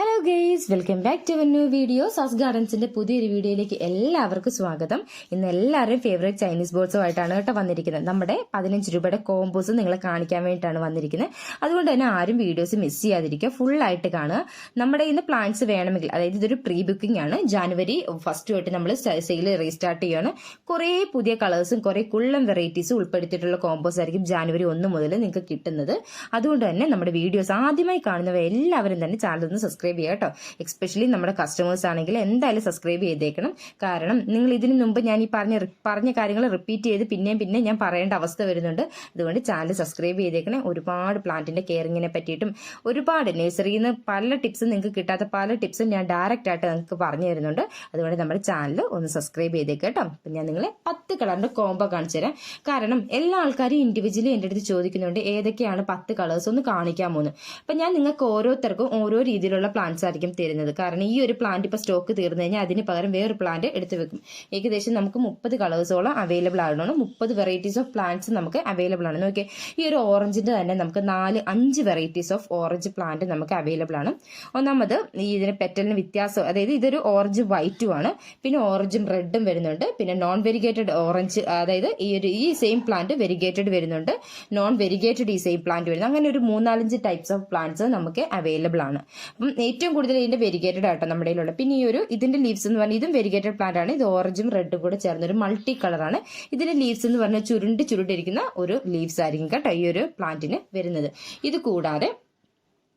Hello hello guys welcome back to new video സസ് ഗാർഡൻസിന്റെ പുതിയൊരു വീഡിയോയിലേക്ക് എല്ലാവർക്കും സ്വാഗതം. ഇന്ന് എല്ലാവരും ഫേവറേറ്റ് ചൈനീസ് ബോൾസുമായിട്ടാണ് കേട്ടോ വന്നിരിക്കുന്നത്. നമ്മുടെ പതിനഞ്ച് രൂപയുടെ കോംബോസ് നിങ്ങളെ കാണിക്കാൻ വേണ്ടിയിട്ടാണ് വന്നിരിക്കുന്നത്. അതുകൊണ്ട് തന്നെ ആരും വീഡിയോസ് മിസ് ചെയ്യാതിരിക്കുക. ഫുൾ ആയിട്ട് കാണുക. നമ്മുടെ ഇന്ന് പ്ലാന്റ്സ് വേണമെങ്കിൽ അതായത് ഇതൊരു പ്രീ ബുക്കിംഗ് ആണ്. ജാനുവരി ഫസ്റ്റ് തൊട്ട് നമ്മൾ സെയിൽ റീസ്റ്റാർട്ട് ചെയ്യുകയാണ് കുറേ പുതിയ കളേഴ്സും കുറേ കുള്ളം വെറൈറ്റീസും ഉൾപ്പെടുത്തിയിട്ടുള്ള കോംബോസ് ആയിരിക്കും ജാനുവരി ഒന്ന് മുതൽ നിങ്ങൾക്ക് കിട്ടുന്നത്. അതുകൊണ്ട് തന്നെ നമ്മുടെ വീഡിയോസ് ആദ്യമായി കാണുന്നവ എല്ലാവരും തന്നെ ചാനൽ ഒന്ന് സബ്സ്ക്രൈബ് ചെയ്യുക. കേട്ടോ. എക്സ്പെഷ്യലി നമ്മുടെ കസ്റ്റമേഴ്സ് ആണെങ്കിൽ എന്തായാലും സബ്സ്ക്രൈബ് ചെയ്തേക്കണം. കാരണം നിങ്ങൾ ഇതിനു മുമ്പ് ഞാൻ ഈ പറഞ്ഞ പറഞ്ഞ കാര്യങ്ങൾ റിപ്പീറ്റ് ചെയ്ത് പിന്നെയും പിന്നെ ഞാൻ പറയേണ്ട അവസ്ഥ വരുന്നുണ്ട്. അതുകൊണ്ട് ചാനൽ സബ്സ്ക്രൈബ് ചെയ്തേക്കണേ. ഒരുപാട് പ്ലാന്റിന്റെ കെയറിങ്ങിനെ പറ്റിയിട്ടും ഒരുപാട് നഴ്സറിയിൽ നിന്ന് പല ടിപ്സും നിങ്ങൾക്ക് കിട്ടാത്ത പല ടിപ്സും ഞാൻ ഡയറക്റ്റ് ആയിട്ട് നിങ്ങൾക്ക് പറഞ്ഞു തരുന്നുണ്ട്. അതുകൊണ്ട് നമ്മുടെ ചാനൽ ഒന്ന് സബ്സ്ക്രൈബ് ചെയ്തേക്കേട്ടോ അപ്പം ഞാൻ നിങ്ങളെ പത്ത് കളറിന്റെ കോംബോ കാണിച്ചു തരാം. കാരണം എല്ലാ ആൾക്കാരും ഇൻഡിവിജ്വലി എന്റെ അടുത്ത് ചോദിക്കുന്നുണ്ട് ഏതൊക്കെയാണ് പത്ത് കളേഴ്സ് ഒന്ന് കാണിക്കാൻ എന്ന് അപ്പം ഞാൻ നിങ്ങൾക്ക് ഓരോരുത്തർക്കും ഓരോ രീതിയിലുള്ള പ്ലാന്റ്സ് ആയിരിക്കും തരുന്നത്. കാരണം ഈ ഒരു പ്ലാന്റ് ഇപ്പോൾ സ്റ്റോക്ക് തീർന്നു കഴിഞ്ഞാൽ അതിന് പകരം വേറൊരു പ്ലാന്റ് എടുത്തു വെക്കും. ഏകദേശം നമുക്ക് മുപ്പത് കളേഴ്സോളം അവൈലബിൾ ആയിരുന്നു മുപ്പത് വെറൈറ്റീസ് ഓഫ് പ്ലാന്റ്സ് നമുക്ക് അവൈലബിൾ ആണ്. നോക്കിയേ ഈ ഒരു ഓറഞ്ചിന്റെ തന്നെ നമുക്ക് നാല് അഞ്ച് വെറൈറ്റീസ് ഓഫ് ഓറഞ്ച് പ്ലാന്റ് നമുക്ക് അവൈലബിൾ ആണ്. ഒന്നാമത് ഈ ഇതിന് പെറ്റലിന് വ്യത്യാസം അതായത് ഇതൊരു ഓറഞ്ച് വൈറ്റും ആണ്. പിന്നെ ഓറഞ്ചും റെഡും വരുന്നുണ്ട്. പിന്നെ നോൺ വെരിഗേറ്റഡ് ഓറഞ്ച് അതായത് ഈ ഒരു ഈ സെയിം പ്ലാന്റ് വെരിഗേറ്റഡ് വരുന്നുണ്ട്. നോൺ വെരിഗേറ്റഡ് ഈ സെയിം പ്ലാന്റ് വരുന്നത് അങ്ങനെ ഒരു മൂന്നാലഞ്ച് ടൈപ്സ് ഓഫ് പ്ലാന്റ്സ് നമുക്ക് അവൈലബിൾ ആണ്. അപ്പം ഏറ്റവും കൂടുതൽ ഇതിന്റെ വെരിഗേറ്റഡ് ആട്ടോ നമ്മുടെ കയ്യിലുള്ള പിന്നെ ഈ ഒരു ഇതിന്റെ ലീവ്സ് എന്ന് പറഞ്ഞാൽ ഇതും വെരിഗേറ്റഡ് പ്ലാന്റ് ആണ്. ഇത് ഓറഞ്ചും റെഡും കൂടെ ചേർന്ന ഒരു മൾട്ടി കളറാണ് ഇതിന്റെ ലീവ്സ് എന്ന് പറഞ്ഞാൽ ചുരുണ്ടി ചുരുണ്ടിരിക്കുന്ന ഒരു ലീവ്സ് ആയിരിക്കും കേട്ടോ ഈ ഒരു പ്ലാന്റിന് വരുന്നത്. ഇത് കൂടാതെ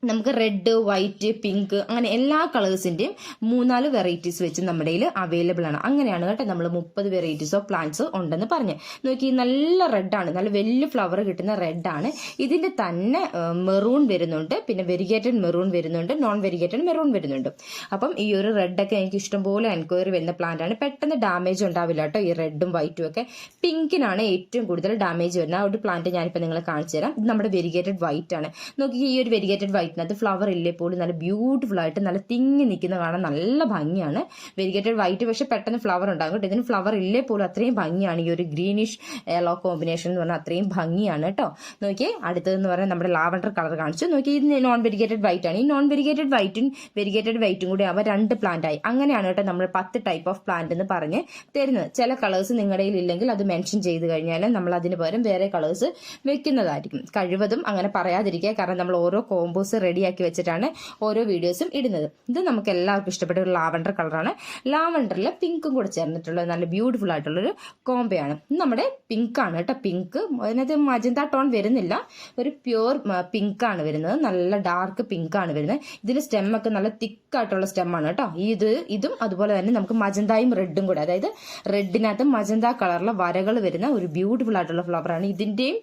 നമുക്ക് റെഡ് വൈറ്റ് പിങ്ക് അങ്ങനെ എല്ലാ കളേഴ്സിന്റെയും മൂന്നാൽ വെറൈറ്റീസ് വെച്ച് നമ്മുടെ കയ്യിൽ അവൈലബിൾ ആണ്. അങ്ങനെയാണ് കേട്ടോ നമ്മൾ മുപ്പത് വെറൈറ്റീസ് ഓഫ് പ്ലാന്റ്സ് ഉണ്ടെന്ന് പറഞ്ഞ്. നോക്കി നല്ല റെഡാണ് നല്ല വലിയ ഫ്ലവർ കിട്ടുന്ന റെഡാണ് ഇതിന്റെ തന്നെ മെറൂൺ വരുന്നുണ്ട്. പിന്നെ വെരിഗേറ്റഡ് മെറൂൺ വരുന്നുണ്ട്. നോൺ വെരിഗേറ്റഡ് മെറൂൺ വരുന്നുണ്ട്. അപ്പം ഈ ഒരു റെഡൊക്കെ എനിക്ക് ഇഷ്ടംപോലെ എൻക്വയറി വരുന്ന പ്ലാന്റ് ആണ്. പെട്ടെന്ന് ഡാമേജ് ഉണ്ടാവില്ല കേട്ടോ. ഈ റെഡും വൈറ്റും ഒക്കെ. പിങ്കിനാണ് ഏറ്റവും കൂടുതൽ ഡാമേജ് വരുന്നത് ആ ഒരു പ്ലാന്റ് ഞാനിപ്പോൾ നിങ്ങളെ കാണിച്ചു തരാം ഇത് നമ്മുടെ വെരിഗേറ്റഡ് വൈറ്റ് ആണ്. നോക്കി ഈ ഒരു വെരിഗേറ്റഡ് വൈറ്റ് വൈറ്റിനകത്ത് ഫ്ലവർ ഇല്ലേ പോലും നല്ല ബ്യൂട്ടിഫുൾ ആയിട്ട് നല്ല തിങ്ങി നിൽക്കുന്ന കാണാൻ നല്ല ഭംഗിയാണ്. വെരിഗേറ്റഡ് വൈറ്റ് പക്ഷേ പെട്ടെന്ന് ഫ്ലവർ ഉണ്ടാകും കേട്ടോ. ഇതിന് ഫ്ലവർ ഇല്ലേ പോലും അത്രയും ഭംഗിയാണ്. ഈ ഒരു ഗ്രീനിഷ് യെല്ലോ കോമ്പിനേഷൻ എന്ന് പറഞ്ഞാൽ അത്രയും ഭംഗിയാണ് കേട്ടോ. നോക്കിയേ അടുത്തതെന്ന് പറഞ്ഞാൽ നമ്മുടെ ലാവൻഡർ കളർ കാണിച്ചു. നോക്കി ഇത് നോൺ വെരിഗേറ്റഡ് വൈറ്റ് ആണ്. ഈ നോൺ വെരിഗേറ്റഡ് വൈറ്റും വെരിഗേറ്റഡ് വൈറ്റും കൂടി ആവുമ്പോൾ രണ്ട് പ്ലാന്റ് ആയി. അങ്ങനെയാണ് കേട്ടോ നമ്മൾ പത്ത് ടൈപ്പ് ഓഫ് പ്ലാന്റ് എന്ന് പറഞ്ഞ് തരുന്നത്. ചില കളേഴ്സ് നിങ്ങളുടെ ഇല്ലെങ്കിൽ അത് മെൻഷൻ ചെയ്ത് കഴിഞ്ഞാൽ നമ്മൾ അതിന് പകരം വേറെ കളേഴ്സ് വെക്കുന്നതായിരിക്കും. കഴിവതും അങ്ങനെ പറയാതിരിക്കുക. കാരണം നമ്മൾ ഓരോ കോമ്പോസ് റെഡിയാക്കി വെച്ചിട്ടാണ് ഓരോ വീഡിയോസും ഇടുന്നത്. ഇത് നമുക്ക് എല്ലാവർക്കും ഇഷ്ടപ്പെട്ട ഒരു ലാവണ്ടർ കളറാണ്. ലാവണ്ടറിൽ പിങ്കും കൂടെ ചേർന്നിട്ടുള്ള നല്ല ബ്യൂട്ടിഫുൾ ആയിട്ടുള്ളൊരു കോംബയാണ്. ഇത് നമ്മുടെ പിങ്ക് ആണ് കേട്ടോ. പിങ്ക് അതിനകത്ത് മജന്ത ടോൺ വരുന്നില്ല. ഒരു പ്യുവർ പിങ്ക് ആണ് വരുന്നത്. നല്ല ഡാർക്ക് പിങ്ക് ആണ് വരുന്നത്. ഇതിന്റെ സ്റ്റെമ്മൊക്കെ നല്ല തിക്കായിട്ടുള്ള സ്റ്റെമ്മാണ് കേട്ടോ. ഇത് ഇതും അതുപോലെ തന്നെ നമുക്ക് മജന്തായും റെഡും കൂടെ. അതായത് റെഡിനകത്ത് മജന്ത കളറിലെ വരകൾ വരുന്ന ഒരു ബ്യൂട്ടിഫുൾ ആയിട്ടുള്ള ഫ്ലവറാണ് ഇതിന്റെയും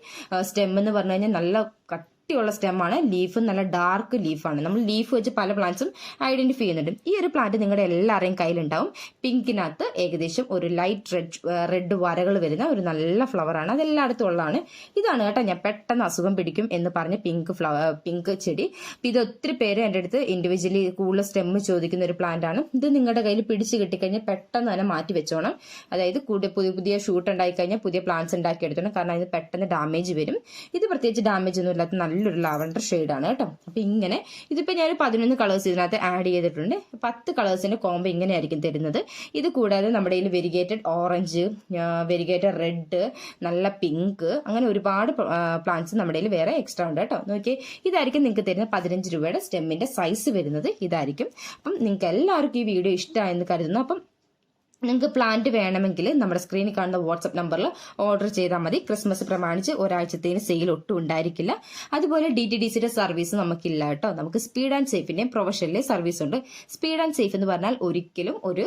സ്റ്റെം എന്ന് പറഞ്ഞു കഴിഞ്ഞാൽ നല്ല കട്ടിയുള്ള സ്റ്റെമ്മാണ് ലീഫ് നല്ല ഡാർക്ക് ലീഫാണ് നമ്മൾ ലീഫ് വെച്ച് പല പ്ലാന്റ്സും ഐഡന്റിഫൈ ചെയ്യുന്നുണ്ട്. ഈ ഒരു പ്ലാന്റ് നിങ്ങളുടെ എല്ലാവരുടെയും കയ്യിലുണ്ടാവും. പിങ്കിനകത്ത് ഏകദേശം ഒരു ലൈറ്റ് റെഡ് റെഡ് വരകൾ വരുന്ന ഒരു നല്ല ഫ്ലവറാണ് അത് എല്ലായിടത്തും ഉള്ളതാണ്. ഇതാണ് കേട്ടോ ഞാൻ പെട്ടെന്ന് അസുഖം പിടിക്കും എന്ന് പറഞ്ഞ പിങ്ക് ഫ്ലവർ പിങ്ക് ചെടി. ഇത് ഒത്തിരി പേര് എന്റെ അടുത്ത് ഇൻഡിവിജ്വലി കൂടുതൽ സ്റ്റെമ്മ് ചോദിക്കുന്ന ഒരു പ്ലാന്റ് ആണ്. ഇത് നിങ്ങളുടെ കയ്യിൽ പിടിച്ച് കിട്ടിക്കഴിഞ്ഞാൽ പെട്ടെന്ന് തന്നെ മാറ്റി വെച്ചോണം. അതായത് പുതിയ പുതിയ ഷൂട്ട് ഉണ്ടായി കഴിഞ്ഞാൽ പുതിയ പ്ലാന്റ്സ് ഉണ്ടാക്കി എടുത്തോണം കാരണം ഇത് പെട്ടെന്ന് ഡാമേജ് വരും. ഇത് പ്രത്യേകിച്ച് ഡാമേജ് ഒന്നും ഇല്ലാത്ത നല്ലൊരു ലാവൻഡർ ഷെയ്ഡാണ് കേട്ടോ. അപ്പൊ ഇങ്ങനെ ഇതിപ്പോൾ ഞാൻ പതിനൊന്ന് കളേഴ്സ് ഇതിനകത്ത് ആഡ് ചെയ്തിട്ടുണ്ട്. പത്ത് കളേഴ്സിന്റെ കോംബോ ഇങ്ങനെ ആയിരിക്കും തരുന്നത്. ഇത് കൂടാതെ നമ്മുടെ കയ്യിൽ വെരിഗേറ്റഡ് ഓറഞ്ച് വെരിഗേറ്റഡ് റെഡ് നല്ല പിങ്ക് അങ്ങനെ ഒരുപാട് പ്ലാന്റ്സ് നമ്മുടെ കയ്യിൽ വേറെ എക്സ്ട്രാ ഉണ്ട് കേട്ടോ. നോക്കിയേ ഇതായിരിക്കും നിങ്ങൾക്ക് തരുന്ന പതിനഞ്ച് രൂപയുടെ സ്റ്റെമ്മിന്റെ സൈസ് വരുന്നത്. ഇതായിരിക്കും. അപ്പം നിങ്ങൾക്ക് എല്ലാവർക്കും ഈ വീഡിയോ ഇഷ്ടമായെന്ന് കരുതുന്നു. അപ്പം നിങ്ങൾക്ക് പ്ലാന്റ് വേണമെങ്കിൽ നമ്മുടെ സ്ക്രീനിൽ കാണുന്ന വാട്സപ്പ് നമ്പറിൽ ഓർഡർ ചെയ്താൽ മതി. ക്രിസ്മസ് പ്രമാണിച്ച് ഒരാഴ്ചത്തേന് സെയിൽ ഒട്ടും ഉണ്ടായിരിക്കില്ല. അതുപോലെ ഡി ടി ഡി സിയുടെ സർവീസ് നമുക്കില്ല കേട്ടോ. നമുക്ക് സ്പീഡ് ആൻഡ് സേഫിന്റെ പ്രൊഫഷണലി സർവീസ് ഉണ്ട്. സ്പീഡ് ആൻഡ് സേഫ് എന്ന് പറഞ്ഞാൽ ഒരിക്കലും ഒരു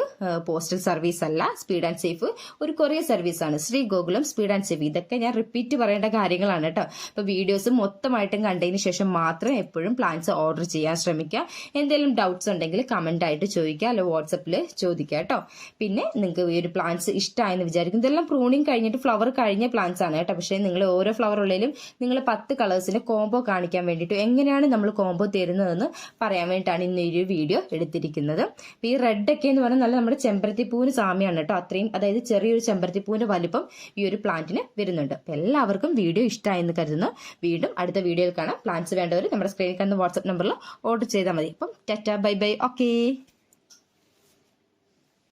പോസ്റ്റൽ സർവീസ് അല്ല. സ്പീഡ് ആൻഡ് സേഫ് ഒരു കൊറിയർ സർവീസ് ആണ്. Sree Gokulam speed and safe ഇതൊക്കെ ഞാൻ റിപ്പീറ്റ് പറയേണ്ട കാര്യങ്ങളാണ് കേട്ടോ. അപ്പോൾ വീഡിയോസ് മൊത്തമായിട്ടും കണ്ടതിന് ശേഷം മാത്രം എപ്പോഴും പ്ലാൻസ് ഓർഡർ ചെയ്യാൻ ശ്രമിക്കുക. എന്തെങ്കിലും ഡൗട്ട്സ് ഉണ്ടെങ്കിൽ കമന്റ് ആയിട്ട് ചോദിക്കുക. അല്ലെങ്കിൽ വാട്സപ്പിൽ ചോദിക്കുക കേട്ടോ. പിന്നെ പിന്നെ നിങ്ങൾക്ക് ഈ ഒരു പ്ലാന്റ്സ് ഇഷ്ടമായെന്ന് വിചാരിക്കും. ഇതെല്ലാം പ്രൂണിങ് കഴിഞ്ഞിട്ട് ഫ്ലവർ കഴിഞ്ഞ പ്ലാന്റ്സ് ആണ് കേട്ടോ. പക്ഷേ നിങ്ങൾ ഓരോ ഫ്ലവർ ഉള്ളതിലും നിങ്ങൾ പത്ത് കളേഴ്സിന് കോംബോ കാണിക്കാൻ വേണ്ടിയിട്ട് എങ്ങനെയാണ് നമ്മൾ കോംബോ തരുന്നതെന്ന് പറയാൻ വേണ്ടിയിട്ടാണ് ഇന്ന് ഈ വീഡിയോ എടുത്തിരിക്കുന്നത്. ഈ റെഡ് ഒക്കെ എന്ന് പറഞ്ഞാൽ നല്ല നമ്മുടെ ചെമ്പരത്തിപ്പൂവിന് സാമ്യമാണ് കേട്ടോ. അത്രയും അതായത് ചെറിയൊരു ചെമ്പരത്തിപ്പൂവിന്റെ വലിപ്പം ഈ ഒരു പ്ലാന്റിന് വരുന്നുണ്ട്. അപ്പം എല്ലാവർക്കും വീഡിയോ ഇഷ്ടമായെന്ന് കരുതുന്നു. വീണ്ടും അടുത്ത വീഡിയോയിൽ കാണാം. പ്ലാന്റ്സ് വേണ്ടവർ നമ്മുടെ സ്ക്രീനിൽ കാണുന്ന വാട്സപ്പ് നമ്പറിൽ ഓർഡർ ചെയ്താൽ മതി. അപ്പം ടാറ്റ ബൈ ബൈ. ഓക്കേ.